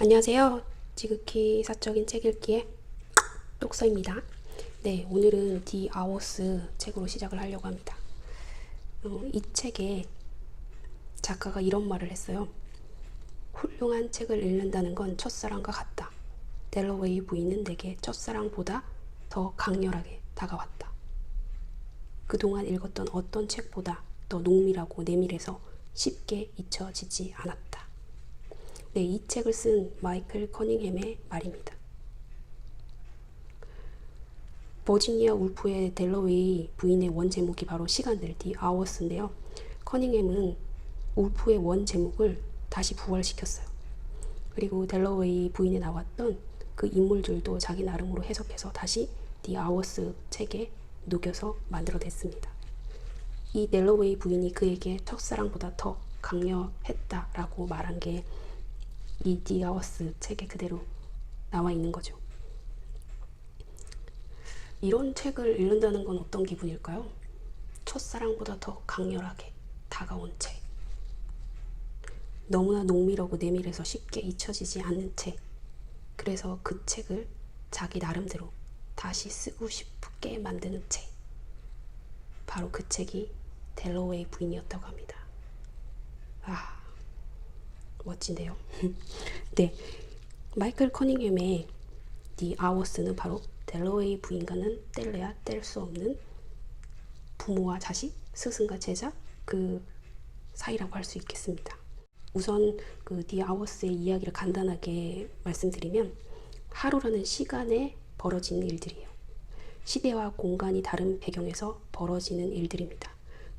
안녕하세요. 지극히 사적인 책 읽기의 똑서입니다. 네, 오늘은 디 아워스 책으로 시작을 하려고 합니다. 어, 이 책에 작가가 이런 말을 했어요. 훌륭한 책을 읽는다는 건 첫사랑과 같다. 델러웨이 부인은 내게 첫사랑보다 더 강렬하게 다가왔다. 그동안 읽었던 어떤 책보다 더 농밀하고 내밀해서 쉽게 잊혀지지 않았다. 네, 이 책을 쓴 마이클 커닝햄의 말입니다. 버지니아 울프의 델러웨이 부인의 원 제목이 바로 시간들 디 아워스인데요. 커닝햄은 울프의 원 제목을 다시 부활시켰어요. 그리고 델러웨이 부인에 나왔던 그 인물들도 자기 나름으로 해석해서 다시 디 아워스 책에 녹여서 만들어냈습니다. 이 델러웨이 부인이 그에게 첫사랑보다 더 강렬했다라고 말한 게 이 디아워스 책에 그대로 나와 있는 거죠. 이런 책을 읽는다는 건 어떤 기분일까요? 첫사랑보다 더 강렬하게 다가온 책. 너무나 농밀하고 내밀해서 쉽게 잊혀지지 않는 책. 그래서 그 책을 자기 나름대로 다시 쓰고 싶게 만드는 책. 바로 그 책이 델러웨이 부인이었다고 합니다. 아, 멋진데요. 네, 마이클 커닝햄의 디 아워스는 바로 델러웨이 부인과는 뗄래야 뗄 수 없는 부모와 자식, 스승과 제자 그 사이라고 할 수 있겠습니다. 우선 그디 아워스의 이야기를 간단하게 말씀드리면 하루라는 시간에 벌어지는 일들이에요. 시대와 공간이 다른 배경에서 벌어지는 일들입니다.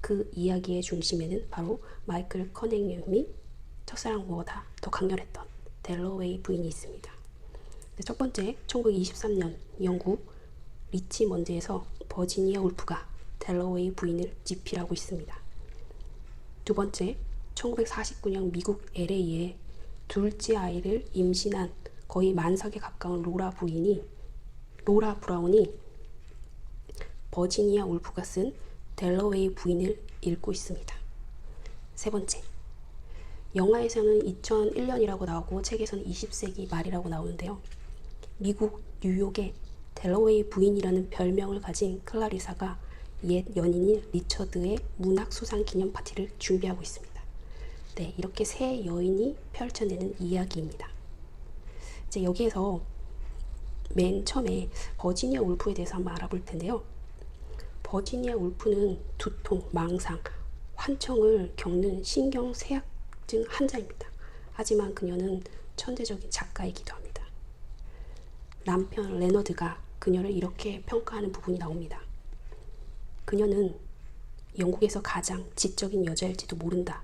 그 이야기의 중심에는 바로 마이클 커닝햄이 첫사랑보다 더 강렬했던 델러웨이 부인이 있습니다. 네, 첫 번째, 1923년 영국 리치먼드에서 버지니아 울프가 델러웨이 부인을 집필하고 있습니다. 두 번째, 1949년 미국 LA에 둘째 아이를 임신한 거의 만삭에 가까운 로라 부인이 로라 브라운이 버지니아 울프가 쓴 델러웨이 부인을 읽고 있습니다. 세 번째, 영화에서는 2001년이라고 나오고 책에서는 20세기 말이라고 나오는데요. 미국 뉴욕에 델러웨이 부인이라는 별명을 가진 클라리사가 옛 연인인 리처드의 문학 수상 기념 파티를 준비하고 있습니다. 네, 이렇게 세 여인이 펼쳐내는 이야기입니다. 이제 여기에서 맨 처음에 버지니아 울프에 대해서 한번 알아볼 텐데요. 버지니아 울프는 두통, 망상, 환청을 겪는 신경쇠약 증 환자입니다. 하지만 그녀는 천재적인 작가이기도 합니다. 남편 레너드가 그녀를 이렇게 평가하는 부분이 나옵니다. 그녀는 영국에서 가장 지적인 여자일지도 모른다.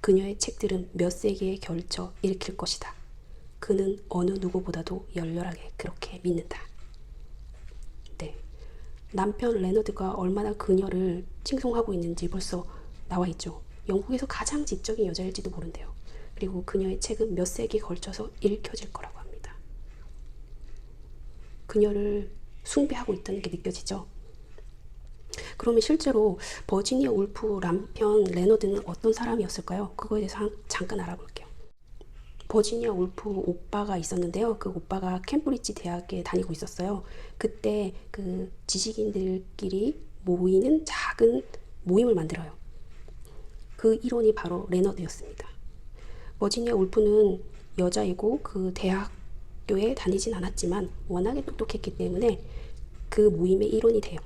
그녀의 책들은 몇 세기에 걸쳐 읽힐 것이다. 그는 어느 누구보다도 열렬하게 그렇게 믿는다. 네. 남편 레너드가 얼마나 그녀를 칭송하고 있는지 벌써 나와 있죠. 영국에서 가장 지적인 여자일지도 모른대요. 그리고 그녀의 책은 몇 세기에 걸쳐서 읽혀질 거라고 합니다. 그녀를 숭배하고 있다는 게 느껴지죠. 그러면 실제로 버지니아 울프 남편 레너드는 어떤 사람이었을까요? 그거에 대해서 한, 잠깐 알아볼게요. 버지니아 울프 오빠가 있었는데요. 그 오빠가 캠브리지 대학에 다니고 있었어요. 그때 그 지식인들끼리 모이는 작은 모임을 만들어요. 그 일원이 바로 레너드였습니다. 버지니아 울프는 여자이고 그 대학교에 다니진 않았지만 워낙에 똑똑했기 때문에 그 모임의 일원이 돼요.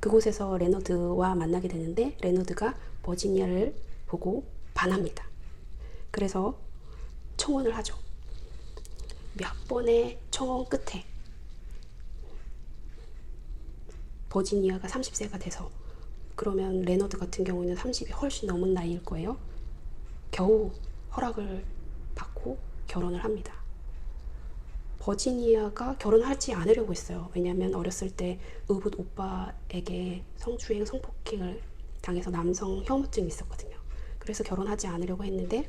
그곳에서 레너드와 만나게 되는데 레너드가 버지니아를 보고 반합니다. 그래서 청혼을 하죠. 몇 번의 청혼 끝에 버지니아가 30세가 돼서 그러면 레너드 같은 경우는 30이 훨씬 넘은 나이일 거예요. 겨우 허락을 받고 결혼을 합니다. 버지니아가 결혼하지 않으려고 했어요. 왜냐하면 어렸을 때 의붓 오빠에게 성추행, 성폭행을 당해서 남성 혐오증이 있었거든요. 그래서 결혼하지 않으려고 했는데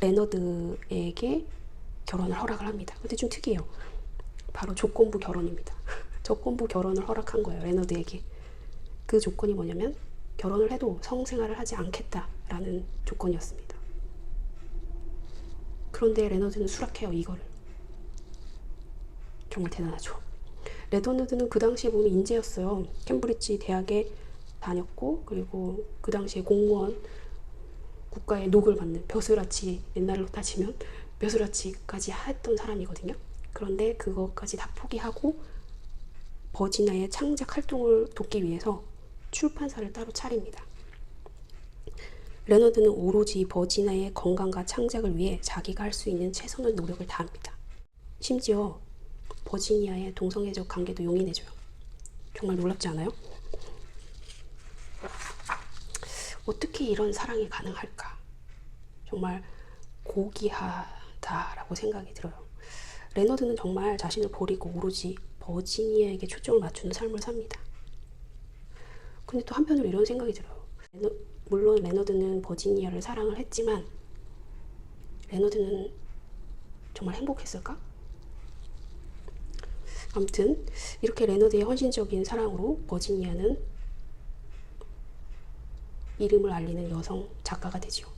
레너드에게 결혼을 허락을 합니다. 근데 좀 특이해요. 바로 조건부 결혼입니다. 조건부 결혼을 허락한 거예요. 레너드에게. 그 조건이 뭐냐면 결혼을 해도 성생활을 하지 않겠다라는 조건이었습니다. 그런데 레너드는 수락해요 이거를. 정말 대단하죠. 레너드는 그 당시에 보면 인재였어요. 캠브리지 대학에 다녔고 그리고 그 당시에 공무원 국가의 녹을 받는 벼슬아치 옛날로 따지면 벼슬아치까지 했던 사람이거든요. 그런데 그것까지 다 포기하고 버지나의 창작 활동을 돕기 위해서 출판사를 따로 차립니다. 레너드는 오로지 버지나의 건강과 창작을 위해 자기가 할 수 있는 최선의 노력을 다합니다. 심지어 버지니아의 동성애적 관계도 용인해줘요. 정말 놀랍지 않아요? 어떻게 이런 사랑이 가능할까? 정말 고귀하다라고 생각이 들어요. 레너드는 정말 자신을 버리고 오로지 버지니아에게 초점을 맞추는 삶을 삽니다. 근데 또 한편으로 이런 생각이 들어요. 레너, 물론 레너드는 버지니아를 사랑을 했지만 레너드는 정말 행복했을까? 아무튼 이렇게 레너드의 헌신적인 사랑으로 버지니아는 이름을 알리는 여성 작가가 되죠.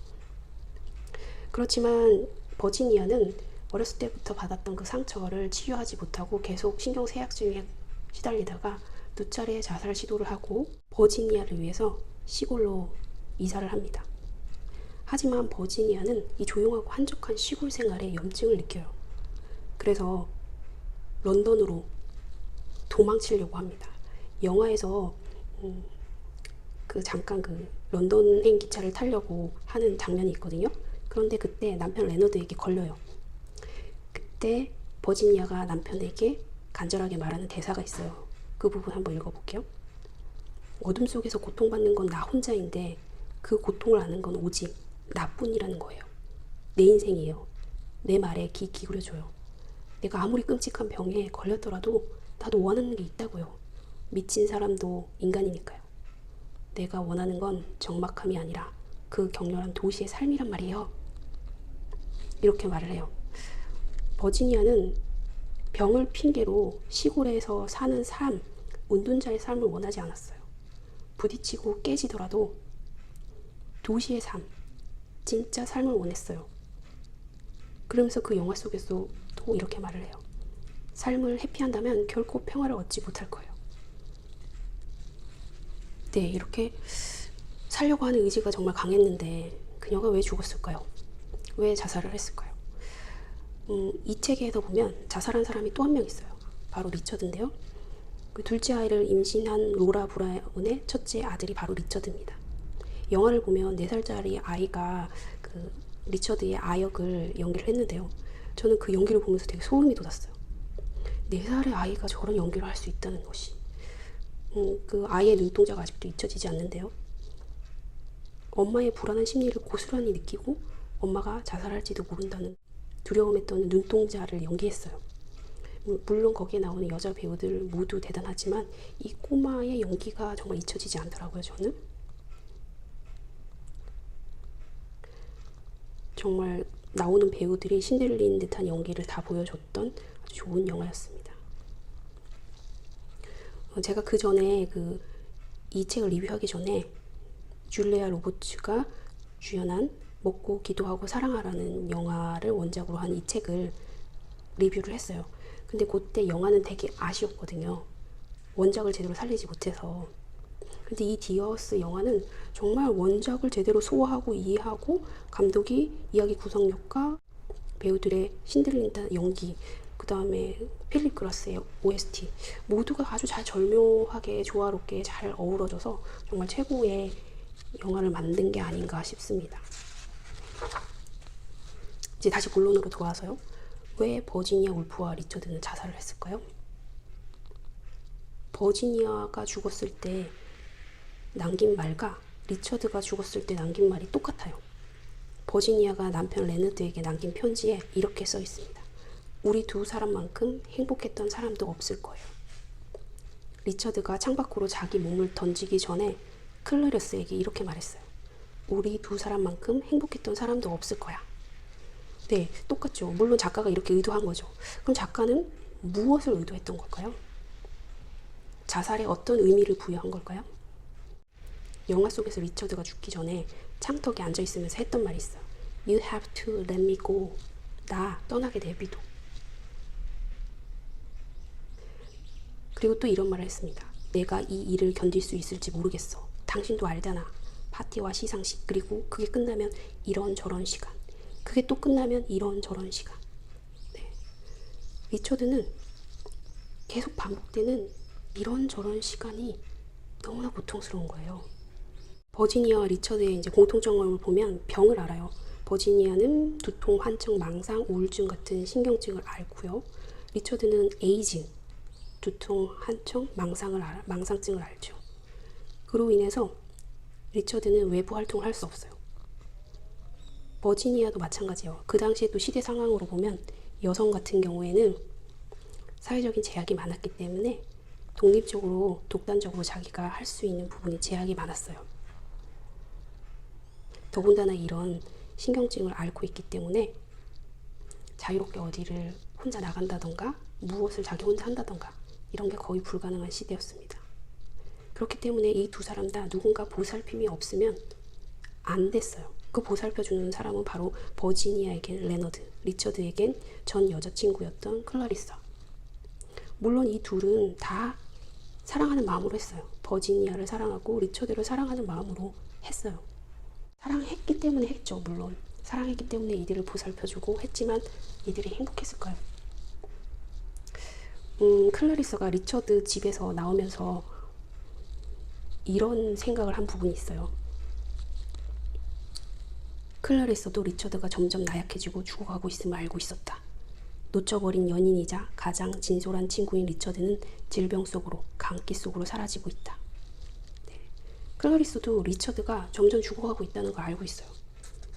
그렇지만 버지니아는 어렸을 때부터 받았던 그 상처를 치유하지 못하고 계속 신경쇠약증에 시달리다가 두 차례 자살 시도를 하고 버지니아를 위해서 시골로 이사를 합니다. 하지만 버지니아는 이 조용하고 한적한 시골 생활에 염증을 느껴요. 그래서 런던으로 도망치려고 합니다. 영화에서 음, 그 잠깐 그 런던행 기차를 타려고 하는 장면이 있거든요. 그런데 그때 남편 레너드에게 걸려요. 그때 버지니아가 남편에게 간절하게 말하는 대사가 있어요. 그 부분 한번 읽어볼게요. 어둠 속에서 고통받는 건 나 혼자인데 그 고통을 아는 건 오직 나뿐이라는 거예요. 내 인생이에요. 내 말에 귀 기울여줘요. 내가 아무리 끔찍한 병에 걸렸더라도 나도 원하는 게 있다고요. 미친 사람도 인간이니까요. 내가 원하는 건 적막함이 아니라 그 격렬한 도시의 삶이란 말이에요. 이렇게 말을 해요. 버지니아는 병을 핑계로 시골에서 사는 삶, 운둔자의 삶을 원하지 않았어요. 부딪히고 깨지더라도 도시의 삶, 진짜 삶을 원했어요. 그러면서 그 영화 속에서도 이렇게 말을 해요. 삶을 회피한다면 결코 평화를 얻지 못할 거예요. 네, 이렇게 살려고 하는 의지가 정말 강했는데 그녀가 왜 죽었을까요? 왜 자살을 했을까요? 음, 이 책에서 보면 자살한 사람이 또 한 명 있어요. 바로 리처드인데요. 그 둘째 아이를 임신한 로라 브라운의 첫째 아들이 바로 리처드입니다. 영화를 보면 4살짜리 아이가 그 리처드의 아역을 연기를 했는데요. 저는 그 연기를 보면서 되게 소름이 돋았어요. 4살의 아이가 저런 연기를 할 수 있다는 것이. 음, 그 아이의 눈동자가 아직도 잊혀지지 않는데요. 엄마의 불안한 심리를 고스란히 느끼고 엄마가 자살할지도 모른다는 두려움했던 눈동자를 연기했어요. 음, 물론 거기에 나오는 여자 배우들 모두 대단하지만 이 꼬마의 연기가 정말 잊혀지지 않더라고요, 저는. 정말 나오는 배우들이 신들린 듯한 연기를 다 보여줬던 아주 좋은 영화였습니다. 어, 제가 그 전에 그 이 책을 리뷰하기 전에 줄리아 로버츠가 주연한 먹고 기도하고 사랑하라는 영화를 원작으로 한 이 책을 리뷰를 했어요. 근데 그때 영화는 되게 아쉬웠거든요. 원작을 제대로 살리지 못해서. 근데 이 디어스 영화는 정말 원작을 제대로 소화하고 이해하고 감독이 이야기 구성력과 배우들의 신들린다 연기 그 다음에 필립 그라스의 OST 모두가 아주 잘 절묘하게 조화롭게 잘 어우러져서 정말 최고의 영화를 만든 게 아닌가 싶습니다. 이제 다시 본론으로 돌아와서요. 왜 버지니아 울프와 리처드는 자살을 했을까요? 버지니아가 죽었을 때 남긴 말과 리처드가 죽었을 때 남긴 말이 똑같아요. 버지니아가 남편 레너드에게 남긴 편지에 이렇게 써 있습니다. 우리 두 사람만큼 행복했던 사람도 없을 거예요. 리처드가 창밖으로 자기 몸을 던지기 전에 클레러스에게 이렇게 말했어요. 우리 두 사람만큼 행복했던 사람도 없을 거야. 네, 똑같죠. 물론 작가가 이렇게 의도한 거죠. 그럼 작가는 무엇을 의도했던 걸까요? 자살에 어떤 의미를 부여한 걸까요? 영화 속에서 리처드가 죽기 전에 창턱에 앉아 있으면서 했던 말이 있어요. You have to let me go. 나 떠나게 내비둬. 그리고 또 이런 말을 했습니다. 내가 이 일을 견딜 수 있을지 모르겠어. 당신도 알잖아. 파티와 시상식, 그리고 그게 끝나면 이런 저런 시간. 그게 또 끝나면 이런 저런 시간. 네. 리처드는 계속 반복되는 이런 저런 시간이 너무나 고통스러운 거예요. 버지니아와 리처드의 이제 공통점을 보면 병을 알아요. 버지니아는 두통, 환청, 망상, 우울증 같은 신경증을 앓고요. 리처드는 에이징, 두통, 환청, 망상을 알아, 망상증을 알죠. 그로 인해서 리처드는 외부 활동을 할 수 없어요. 버지니아도 마찬가지예요. 그 당시에 또 시대 상황으로 보면 여성 같은 경우에는 사회적인 제약이 많았기 때문에 독립적으로 독단적으로 자기가 할 수 있는 부분이 제약이 많았어요. 더군다나 이런 신경증을 앓고 있기 때문에 자유롭게 어디를 혼자 나간다던가 무엇을 자기 혼자 한다던가 이런 게 거의 불가능한 시대였습니다. 그렇기 때문에 이 두 사람 다 누군가 보살핌이 없으면 안 됐어요. 그 보살펴주는 사람은 바로 버지니아에겐 레너드, 리처드에겐 전 여자친구였던 클라리사. 물론 이 둘은 다 사랑하는 마음으로 했어요. 버지니아를 사랑하고 리처드를 사랑하는 마음으로 했어요. 사랑했기 때문에 했죠, 물론. 사랑했기 때문에 이들을 보살펴주고 했지만 이들이 행복했을까요? 음, 클라리스가 리처드 집에서 나오면서 이런 생각을 한 부분이 있어요. 클라리스도 리처드가 점점 나약해지고 죽어가고 있음을 알고 있었다. 놓쳐버린 연인이자 가장 진솔한 친구인 리처드는 질병 속으로 감기 속으로 사라지고 있다. 네. 클라리스도 리처드가 점점 죽어가고 있다는 걸 알고 있어요.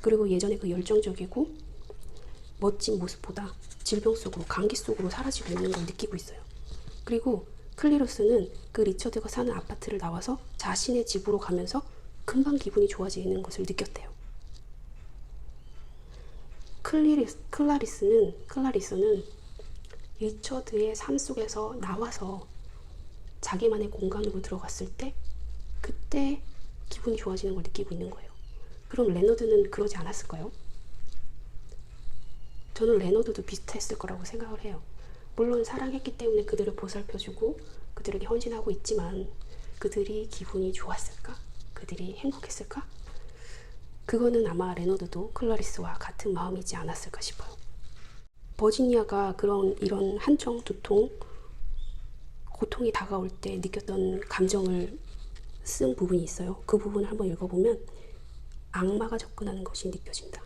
그리고 예전에 그 열정적이고 멋진 모습보다 질병 속으로 감기 속으로 사라지고 있는 걸 느끼고 있어요. 그리고 클리로스는 그 리처드가 사는 아파트를 나와서 자신의 집으로 가면서 금방 기분이 좋아지는 것을 느꼈대요. 클리리스, 클라리스는 클라리스는 리처드의 삶 속에서 나와서 자기만의 공간으로 들어갔을 때 그때 기분이 좋아지는 걸 느끼고 있는 거예요. 그럼 레너드는 그러지 않았을까요? 저는 레너드도 비슷했을 거라고 생각을 해요. 물론 사랑했기 때문에 그들을 보살펴주고 그들에게 헌신하고 있지만 그들이 기분이 좋았을까? 그들이 행복했을까? 그거는 아마 레너드도 클라리스와 같은 마음이지 않았을까 싶어요. 버지니아가 그런 이런 한청, 두통, 고통이 다가올 때 느꼈던 감정을 쓴 부분이 있어요. 그 부분을 한번 읽어보면 악마가 접근하는 것이 느껴진다.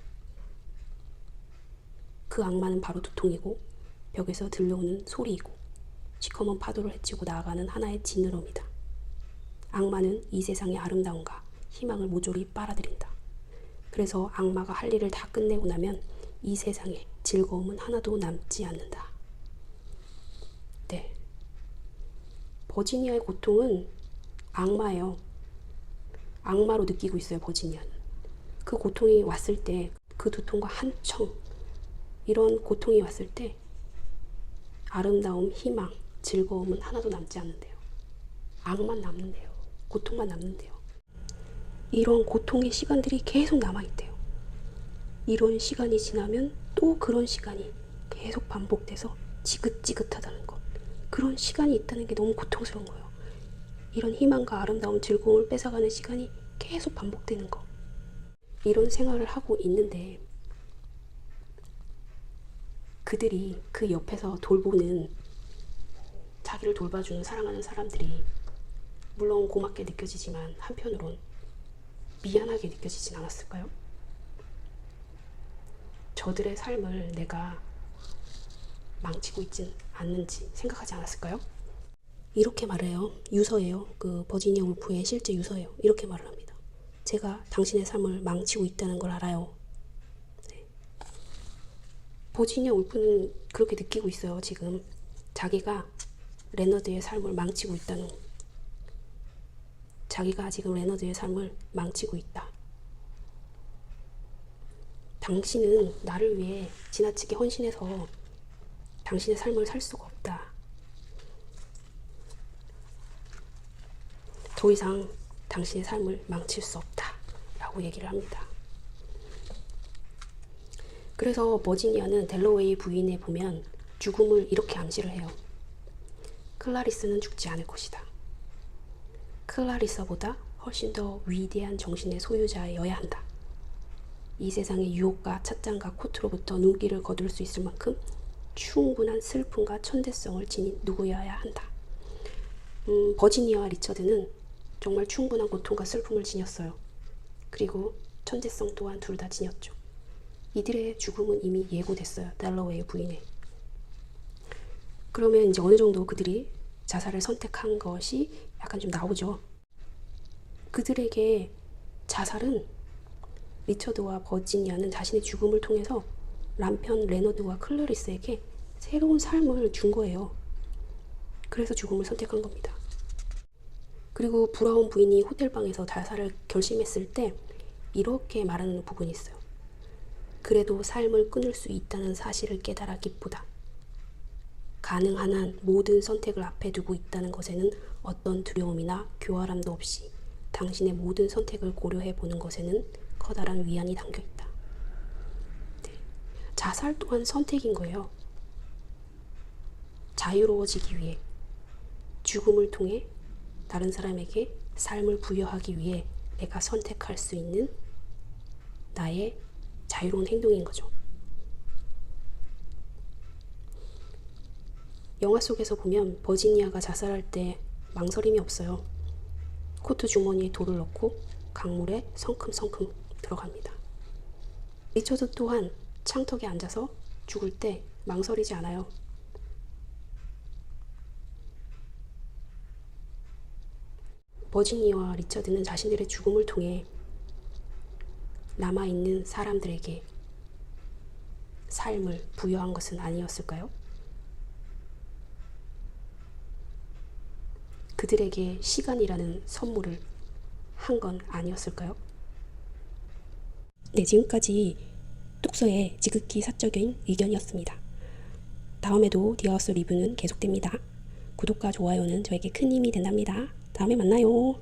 그 악마는 바로 두통이고 벽에서 들려오는 소리이고 시커먼 파도를 헤치고 나아가는 하나의 지느러미다. 악마는 이 세상의 아름다움과 희망을 모조리 빨아들인다. 그래서 악마가 할 일을 다 끝내고 나면 이 세상에 즐거움은 하나도 남지 않는다. 네. 버지니아의 고통은 악마예요. 악마로 느끼고 있어요, 버지니아는. 그 고통이 왔을 때, 그 두통과 한청, 이런 고통이 왔을 때, 아름다움, 희망, 즐거움은 하나도 남지 않는데요. 악만 남는데요. 고통만 남는데요. 이런 고통의 시간들이 계속 남아있대요. 이런 시간이 지나면 또 그런 시간이 계속 반복돼서 지긋지긋하다는 것. 그런 시간이 있다는 게 너무 고통스러운 거예요. 이런 희망과 아름다움, 즐거움을 뺏어가는 시간이 계속 반복되는 것. 이런 생활을 하고 있는데 그들이 그 옆에서 돌보는 자기를 돌봐주는 사랑하는 사람들이 물론 고맙게 느껴지지만 한편으론 미안하게 느껴지진 않았을까요? 저들의 삶을 내가 망치고 있진 않는지 생각하지 않았을까요? 이렇게 말해요. 유서예요. 그 버지니아 울프의 실제 유서예요. 이렇게 말을 합니다. 제가 당신의 삶을 망치고 있다는 걸 알아요. 네. 버지니아 울프는 그렇게 느끼고 있어요. 지금 자기가 레너드의 삶을 망치고 있다는 자기가 지금 레너드의 삶을 망치고 있다. 당신은 나를 위해 지나치게 헌신해서 당신의 삶을 살 수가 없다. 더 이상 당신의 삶을 망칠 수 없다. 라고 얘기를 합니다. 그래서 버지니아는 델러웨이 부인에 보면 죽음을 이렇게 암시를 해요. 클라리스는 죽지 않을 것이다. 클라리사보다 훨씬 더 위대한 정신의 소유자여야 한다. 이 세상의 유혹과 찻잔과 코트로부터 눈길을 거둘 수 있을 만큼 충분한 슬픔과 천대성을 지닌 누구여야 한다. 음, 버지니아와 리처드는 정말 충분한 고통과 슬픔을 지녔어요. 그리고 천재성 또한 둘 다 지녔죠. 이들의 죽음은 이미 예고됐어요. 달러웨이 부인의. 그러면 이제 어느 정도 그들이 자살을 선택한 것이 약간 좀 나오죠. 그들에게 자살은 리처드와 버지니아는 자신의 죽음을 통해서 남편 레너드와 클러리스에게 새로운 삶을 준 거예요. 그래서 죽음을 선택한 겁니다. 그리고 브라운 부인이 호텔방에서 자살을 결심했을 때 이렇게 말하는 부분이 있어요. 그래도 삶을 끊을 수 있다는 사실을 깨달아 기쁘다. 가능한 한 모든 선택을 앞에 두고 있다는 것에는 어떤 두려움이나 교활함도 없이 당신의 모든 선택을 고려해 보는 것에는 커다란 위안이 담겨 있다. 네. 자살 또한 선택인 거예요. 자유로워지기 위해 죽음을 통해 다른 사람에게 삶을 부여하기 위해 내가 선택할 수 있는 나의 자유로운 행동인 거죠. 영화 속에서 보면 버지니아가 자살할 때 망설임이 없어요. 코트 주머니에 돌을 넣고 강물에 성큼성큼 들어갑니다. 리처드 또한 창턱에 앉아서 죽을 때 망설이지 않아요. 버지니아와 리처드는 자신들의 죽음을 통해 남아있는 사람들에게 삶을 부여한 것은 아니었을까요? 그들에게 시간이라는 선물을 한 건 아니었을까요? 네, 지금까지 뚝서의 지극히 사적인 의견이었습니다. 다음에도 디아우스 리뷰는 계속됩니다. 구독과 좋아요는 저에게 큰 힘이 된답니다. 다음에 만나요.